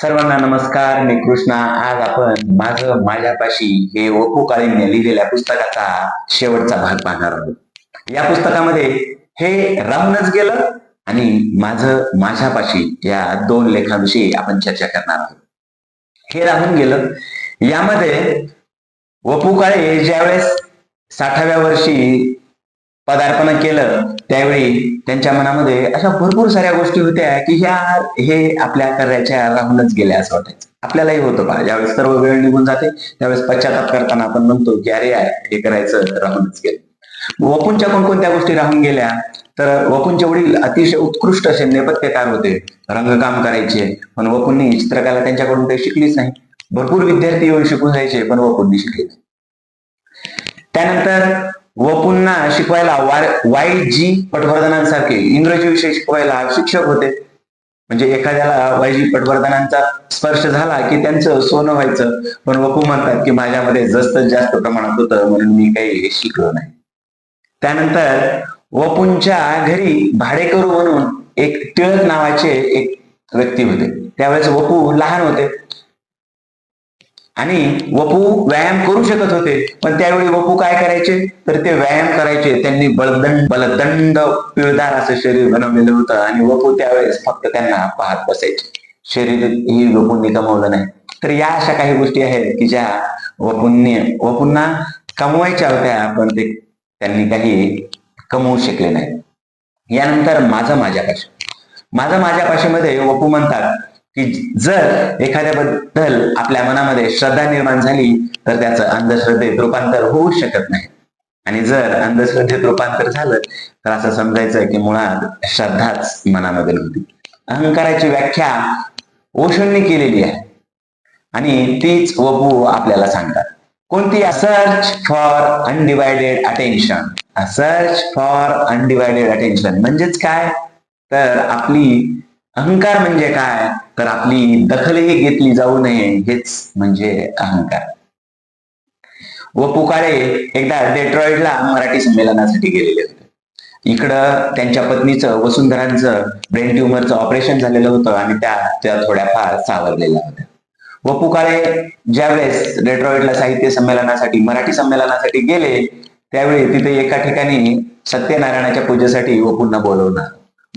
सर्वांना नमस्कार मी कृष्णा. आज आपण माझं माझ्यापाशी हे वपू काळीने लिहिलेल्या पुस्तकाचा शेवटचा भाग पाहणार आहोत. या पुस्तकामध्ये हे राहूनच गेलं आणि माझं माझ्यापाशी या दोन लेखांविषयी आपण चर्चा करणार आहोत. हे राहून गेलं. यामध्ये वपू काळे ज्यावेळेस साठाव्या वर्षी पदार्पण केलं त्यावेळी त्यांच्या मनामध्ये अशा भरपूर साऱ्या गोष्टी होत्या की ह्या हे आपल्या कार्याच्या राहूनच गेल्या असं वाटायचं. आपल्यालाही होतं पहा ज्यावेळेस सर्व वेळ निघून जाते त्यावेळेस पश्चाताप करताना आपण म्हणतो की अरे यार, हे करायचं राहूनच गेलं. वपूंच्या कोणकोणत्या गोष्टी राहून गेल्या? तर वपूंचे वडील अतिशय उत्कृष्ट असे नेपथ्यकार होते. रंगकाम करायचे पण वपूंनी चित्रकला त्यांच्याकडून काही शिकलीच नाही. भरपूर विद्यार्थी येऊन शिकून जायचे पण वपूंनी शिकले त्यानंतर व वपूंना शिकवायला वाय जी पटवर्धनांसारखे इंग्रजी विषय शिकवायला शिक्षक होते. म्हणजे एखाद्याला वायजी पटवर्धनांचा स्पर्श झाला की त्यांचं सोनं व्हायचं. पण वपू म्हणतात की माझ्यामध्ये जास्त जास्त प्रमाणात होतं म्हणून मी काही शिकलो नाही. त्यानंतर वपूंच्या घरी भाडेकरू म्हणून एक टिळक नावाचे एक व्यक्ती होते. त्यावेळेस वपू लहान होते. आणि वपू व्यायाम करू शकत होते. पण त्यावेळी वपू काय करायचे? तर ते व्यायाम करायचे. त्यांनी बलदंड बलदंड पिळदार असं शरीर बनवलेलं होतं आणि वपू त्यावेळेस फक्त त्यांना पाहत बसायचे. शरीर ही वपूंनी कमवलं नाही. तर या अशा काही गोष्टी आहेत की ज्या वपूंनी वपूंना कमवायच्या होत्या पण ते त्यांनी काही कमवू शकले नाही. यानंतर माझं माझ्यापाशी. माझं माझ्या पाशीमध्ये वपू म्हणतात की जर एखाद्याबद्दल आपल्या मनामध्ये श्रद्धा निर्माण झाली तर त्याचं अंधश्रद्धेत रूपांतर होऊ शकत नाही. आणि जर अंधश्रद्धेत रूपांतर झालं तर असं समजायचं की मुळात श्रद्धाच मनामध्ये नव्हती. अहंकाराची व्याख्या ओशोंनी केलेली आहे. आणि तीच वपू आपल्याला सांगतात. कोणती search for undivided attention search for undivided attention म्हणजेच काय? तर आपली अहंकार म्हणजे काय? तर आपली दखलही घेतली जाऊ नये हेच म्हणजे अहंकार. व पुकाळे एकदा डेट्रॉइडला मराठी संमेलनासाठी गेलेले होते. इकडं त्यांच्या पत्नीचं वसुंधरांचं ब्रेन ट्युमरचं ऑपरेशन झालेलं होतं आणि त्या त्या थोड्याफार सावरलेल्या होत्या. वपू काळे ज्यावेळेस डेट्रॉइडला साहित्य संमेलनासाठी मराठी संमेलनासाठी गेले त्यावेळी तिथे एका ठिकाणी सत्यनारायणाच्या पूजेसाठी वपूंना बोलवणार.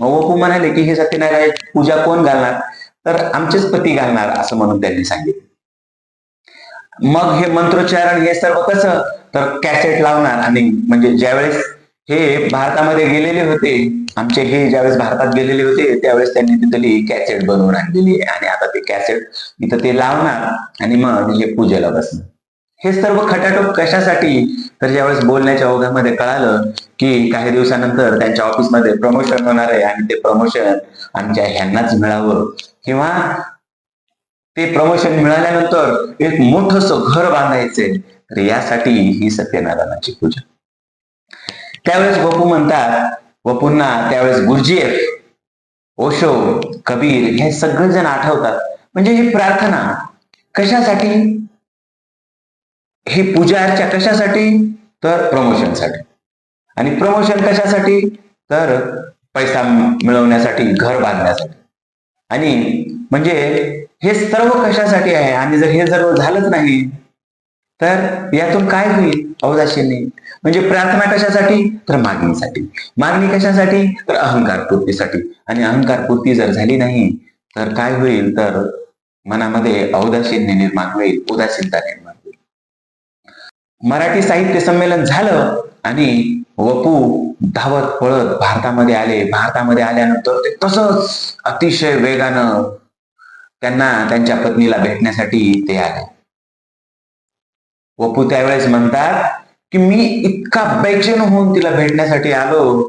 मग वपू म्हणाले की हे सत्यनारायण पूजा कोण घालणार? तर आमचेच पती घालणार असं म्हणून त्यांनी सांगितलं. मग हे मंत्रोच्चारण हे सर्व कसं? तर कॅसेट लावणार आणि म्हणजे ज्यावेळेस हे भारतामध्ये गेलेले होते आमचे हे ज्यावेळेस भारतात गेलेले होते त्यावेळेस त्यांनी तिथली कॅसेट बनवून आणलेली आणि आता ते कॅसेट इथं ते लावणार आणि मग हे पूजेला बसणार. हे सर्व खटाटोप कशासाठी? तर ज्यावेळेस बोलण्याच्या ओघामध्ये कळालं की काही दिवसानंतर त्यांच्या ऑफिसमध्ये प्रमोशन होणार आहे आणि ते प्रमोशन आमच्या ह्यांनाच मिळावं. किंवा ते प्रमोशन मिळाल्यानंतर एक मोठस घर बांधायचे तर यासाठी ही सत्यनारायणाची पूजा. त्यावेळेस वपू म्हणतात वपूंना त्यावेळेस गुरुजीएफ ओशो कबीर हे सगळेजण आठवतात. म्हणजे ही प्रार्थना कशासाठी? ही पूजा अर्चा कशासाठी? तर प्रमोशनसाठी आणि प्रमोशन कशासाठी? तर पैसा मिळवण्यासाठी घर बांधण्यासाठी. आणि म्हणजे हे सर्व कशासाठी आहे? आणि जर हे सर्व झालंच नाही तर यातून काय होईल? अवदाशीने म्हणजे प्रार्थना कशासाठी? तर मागणीसाठी. मागणी कशासाठी? तर अहंकार पूर्तीसाठी आणि अहंकार पूर्ती जर झाली नाही तर काय होईल? तर मनामध्ये अवदासीन्य निर्माण होईल उदासीनता निर्माण मराठी साहित्य संमेलन झालं आणि वपू धावत पळत भारतामध्ये आले. भारतामध्ये आल्यानंतर ते तसंच अतिशय वेगानं त्यांना त्यांच्या पत्नीला भेटण्यासाठी ते आले. वपू त्यावेळेस म्हणतात की मी इतका बेचैन होऊन तिला भेटण्यासाठी आलो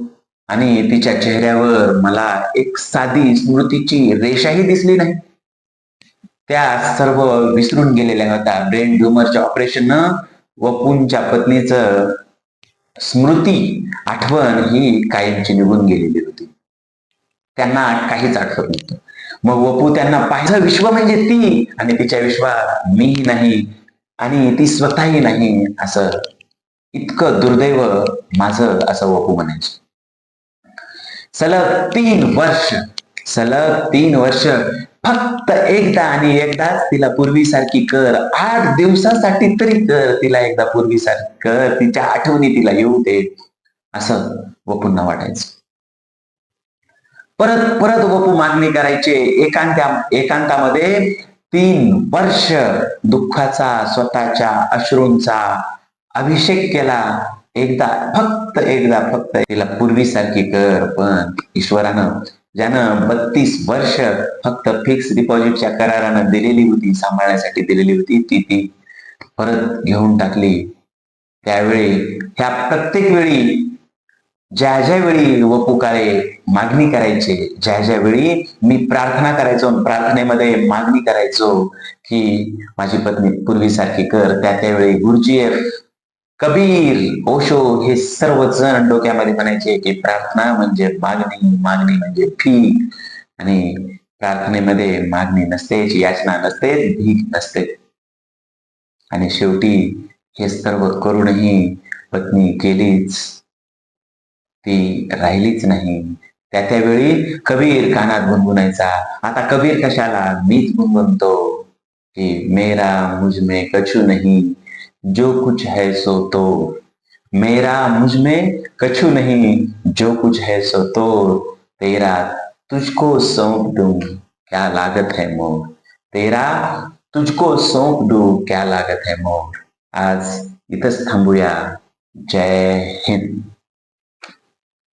आणि तिच्या चेहऱ्यावर मला एक साधी स्मृतीची रेषाही दिसली नाही. त्या सर्व विसरून गेलेल्या होत्या. ब्रेन ट्युमरच्या ऑपरेशन वपूंच्या पत्नीचं स्मृती आठवण ही कायमची निघून गेलेली होती. त्यांना काहीच आठवत नव्हतं. मग वपू त्यांना पाहिलं विश्व म्हणजे ती आणि तिच्या विश्वात मी नाही आणि ती स्वतःही नाही असं इतकं दुर्दैव माझं असं वपू म्हणायचं. सलग तीन वर्ष सलग तीन वर्ष फक्त एकदा आणि एकदाच तिला पूर्वीसारखी कर. आठ दिवसासाठी तरी कर तिला एकदा पूर्वीसारखी कर. तिच्या आठवणी तिला येऊ दे. असं वपूंना वाटायचं. परत परत वपू मागणी करायचे. एकांत्या एकांतामध्ये तीन वर्ष दुःखाचा स्वतःच्या अश्रूंचा अभिषेक केला. एकदा फक्त एकदा फक्त तिला पूर्वीसारखी कर. पण ईश्वरानं ज्यानं बत्तीस वर्ष फक्त फिक्स डिपॉझिटच्या करारानं दिलेली होती सांभाळण्यासाठी दिलेली होती ती ती परत घेऊन टाकली. त्यावेळी ह्या प्रत्येक वेळी ज्या ज्या वेळी व पुकारे मागणी करायचे ज्या ज्या वेळी मी प्रार्थना करायचो प्रार्थनेमध्ये मागणी करायचो की माझी पत्नी पूर्वीसारखी कर त्या त्यावेळी गुरुजी एफ कबीर ओशो हे सर्वजण डोक्यामध्ये म्हणायचे की प्रार्थना म्हणजे मागणी मागणी म्हणजे फी आणि प्रार्थनेमध्ये मागणी नसतेच याचना नसते भीक नसते. आणि शेवटी हे सर्व करूनही पत्नी केलीच. ती राहिलीच नाही. त्या त्यावेळी कबीर कानात गुणगुणायचा. आता कबीर कशाला? मीच गुणगुणतो. की मेरा मुझमे कछु नाही. जो कुछ है सो तो मेरा मुझमें कछु नहीं, जो कुछ है सो तो तेरा तुझको सौंप दूँ, क्या लागत है मोर? तेरा तुझको सौंप दूँ, क्या लागत है मोर? आज इत थांबूया जय हिंद।